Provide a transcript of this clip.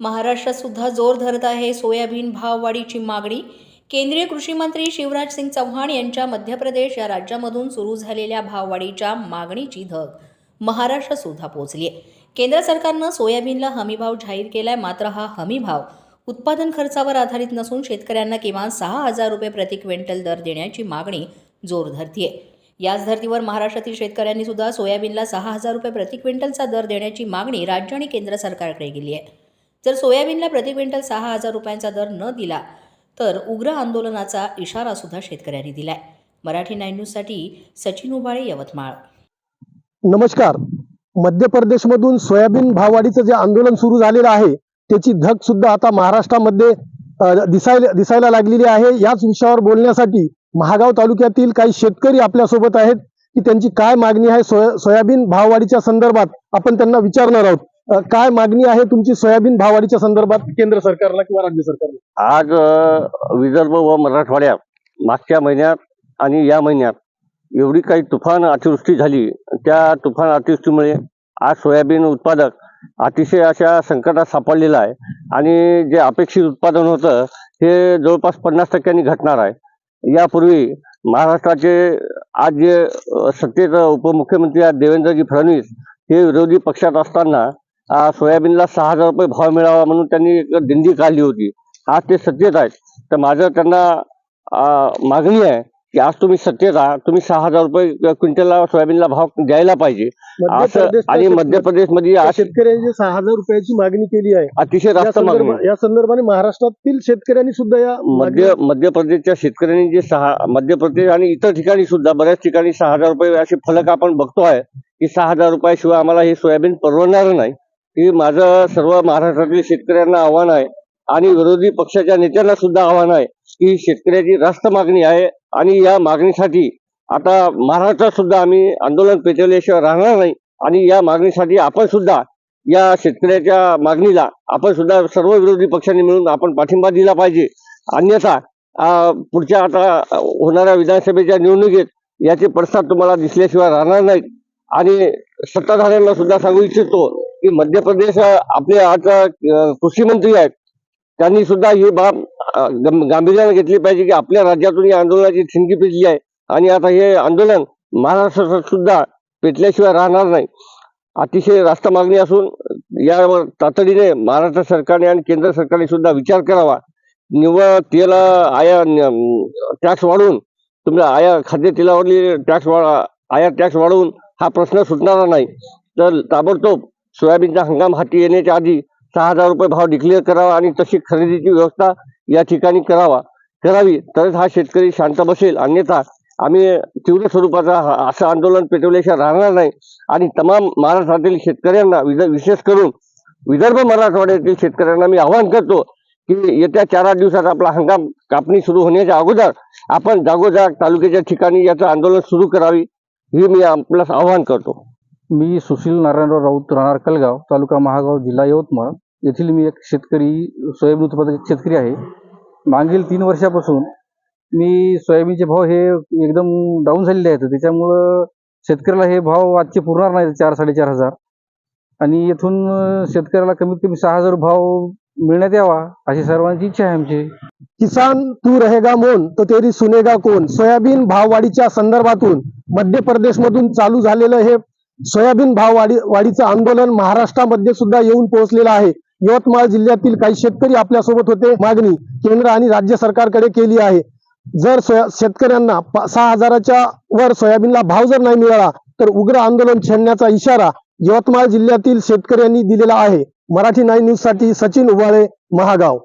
महाराष्ट्रातसुद्धा जोर धरत आहे सोयाबीन भाववाढीची मागणी. केंद्रीय कृषी मंत्री शिवराज सिंग चव्हाण यांच्या मध्य प्रदेश या राज्यामधून सुरू झालेल्या भाववाढीच्या मागणीची धग महाराष्ट्रातसुद्धा पोहोचली आहे केंद्र सरकारनं सोयाबीनला हमीभाव जाहीर केलाय मात्र हा हमीभाव उत्पादन खर्चावर आधारित नसून शेतकऱ्यांना किमान सहा हजार रुपये प्रति क्विंटल दर देण्याची मागणी जोर धरतीये. याच धर्तीवर महाराष्ट्रातील शेतकऱ्यांनी सुद्धा सोयाबीनला सहा हजार रुपये प्रति क्विंटलचा दर देण्याची मागणी राज्य आणि केंद्र सरकारकडे केली आहे जर सोयाबीनला प्रति क्विंटल सहा हजार रुपयांचा दर न दिला तर उग्र आंदोलनाचा इशारा सुद्धा शेतकऱ्यांनी दिलाय. मराठी नाईन न्यूजसाठी सचिन उबाळे यवतमाळ. नमस्कार. मध्य प्रदेशमधून सोयाबीन भाववाढीचं जे आंदोलन सुरू झालेलं आहे त्याची धग सुद्धा आता महाराष्ट्रामध्ये दिसायला दिसायला लागलेली आहे. याच विषयावर बोलण्यासाठी महागाव तालुक्यातील काही शेतकरी आपल्यासोबत आहेत की त्यांची काय मागणी आहे सोया सोयाबीन भाववाढीच्या संदर्भात आपण त्यांना विचारणार आहोत. काय मागणी आहे तुमची सोयाबीन भाववाढीच्या संदर्भात केंद्र सरकारला किंवा राज्य सरकारला? आज विदर्भ व मराठवाड्यात मागच्या महिन्यात आणि या महिन्यात एवढी काही तुफान अतिवृष्टी झाली. त्या तुफान अतिवृष्टीमुळे आज सोयाबीन उत्पादक अतिशय अशा संकटात सापडलेला आहे. आणि जे अपेक्षित उत्पादन होतं हे जवळपास पन्नास टक्क्यांनी घटणार आहे. यापूर्वी महाराष्ट्राचे आज जे सत्तेचं सत्तेत उपमुख्यमंत्री आहेत देवेंद्रजी फडणवीस हे विरोधी पक्षात असताना सोयाबीनला सहा हजार रुपये भाव मिळावा म्हणून त्यांनी एक दिंडी काढली होती. आज ते सत्तेत आहेत. तर माझं त्यांना मागणी आहे की आज तुम्ही सत्तेत आहात तुम्ही सहा हजार रुपये क्विंटलला सोयाबीनला भाव द्यायला पाहिजे. असं आणि मध्य प्रदेशमध्ये शेतकऱ्यांनी सहा हजार रुपयाची मागणी केली आहे. अतिशय या रास्त मागणी या संदर्भाने महाराष्ट्रातील शेतकऱ्यांनी सुद्धा या मध्य मध्य प्रदेशच्या शेतकऱ्यांनी जे सहा मध्य प्रदेश आणि इतर ठिकाणी सुद्धा बऱ्याच ठिकाणी सहा हजार रुपये असे फलक आपण बघतो आहे की सहा हजार रुपयाशिवाय आम्हाला हे सोयाबीन परवडणार नाही. की माझं सर्व महाराष्ट्रातील शेतकऱ्यांना आव्हान आहे आणि विरोधी पक्षाच्या नेत्यांना सुद्धा आव्हान आहे की शेतकऱ्याची रास्त मागणी आहे आणि या मागणीसाठी आता महाराष्ट्रात सुद्धा आम्ही आंदोलन पेटवल्याशिवाय राहणार नाही आणि या मागणीसाठी आपण सुद्धा या शेतकऱ्याच्या मागणीला आपण सुद्धा सर्व विरोधी पक्षांनी मिळून आपण पाठिंबा दिला पाहिजे. अन्यथा पुढच्या आता होणाऱ्या विधानसभेच्या निवडणुकीत याचे पडसाद तुम्हाला दिसल्याशिवाय राहणार नाहीत. आणि सत्ताधाऱ्यांना सुद्धा सांगू इच्छितो की मध्य प्रदेश आपले आता कृषी मंत्री आहेत. त्यांनी सुद्धा ही बाब गांभीर्याने घेतली पाहिजे की आपल्या राज्यातून या आंदोलनाची ठिणगी पेटली आहे. आणि आता हे आंदोलन महाराष्ट्रात सुद्धा पेटल्याशिवाय राहणार नाही. अतिशय रास्त मागणी असून यावर तातडीने महाराष्ट्र सरकारने आणि केंद्र सरकारने सुद्धा विचार करावा. निव्वळ तेल आया टॅक्स वाढवून तुमच्या आया खाद्य तेलावरली टॅक्स वाढ टॅक्स वाढवून हा प्रश्न सुटणारा नाही. तर ताबडतोब सोयाबीनचा हंगाम हाती येण्याच्या आधी सहा हजार रुपये भाव डिक्लेअर करावा आणि तशी खरेदीची व्यवस्था या ठिकाणी करावा. करावी तरच हा शेतकरी शांत बसेल. अन्यथा आम्ही तीव्र स्वरूपाचा असं आंदोलन पेटवल्याशिवाय राहणार नाही. आणि तमाम महाराष्ट्रातील शेतकऱ्यांना विशेष करून विदर्भ मराठवाड्यातील शेतकऱ्यांना मी आवाहन करतो की येत्या चार आठ दिवसात आपला हंगाम कापणी सुरू होण्याच्या अगोदर आपण जागोजाग तालुक्याच्या ठिकाणी याचं आंदोलन सुरू करावी हे मी आपल्यास आवाहन करतो. मी सुशील नारायणराव राऊत राहणार कलगाव तालुका महागाव जिल्हा यवतमाळ. येथील मी एक शेतकरी सोयाबीन उत्पादक शेतकरी आहे. मागील तीन वर्षापासून मी सोयाबीनचे भाव हे एकदम डाऊन झालेले आहेत. त्याच्यामुळं शेतकऱ्याला हे भाव आजचे पुरणार नाही चार साडेचार हजार. आणि येथून शेतकऱ्याला कमीत कमी सहा हजार भाव मिळण्यात यावा अशी सर्वांची इच्छा आहे आमची. किसान तू रहेगा मोन तो तेरी सुनेगा कोण? सोयाबीन भाववाढीच्या संदर्भातून मध्य प्रदेशमधून चालू झालेलं हे सोयाबीन भाववाढी वाढीचं आंदोलन महाराष्ट्रामध्ये सुद्धा येऊन पोहोचलेलं आहे. यवतमाळ जिल्ह्यातील काही शेतकरी आपल्यासोबत होते. मागणी केंद्र आणि राज्य सरकारकडे केली आहे. जर शेतकऱ्यांना सहा हजाराच्या वर सोयाबीनला भाव जर नाही मिळाला तर उग्र आंदोलन छेडण्याचा इशारा यवतमाळ जिल्ह्यातील शेतकऱ्यांनी दिलेला आहे. मराठी नाईन न्यूजसाठी सचिन उबाळे महागाव.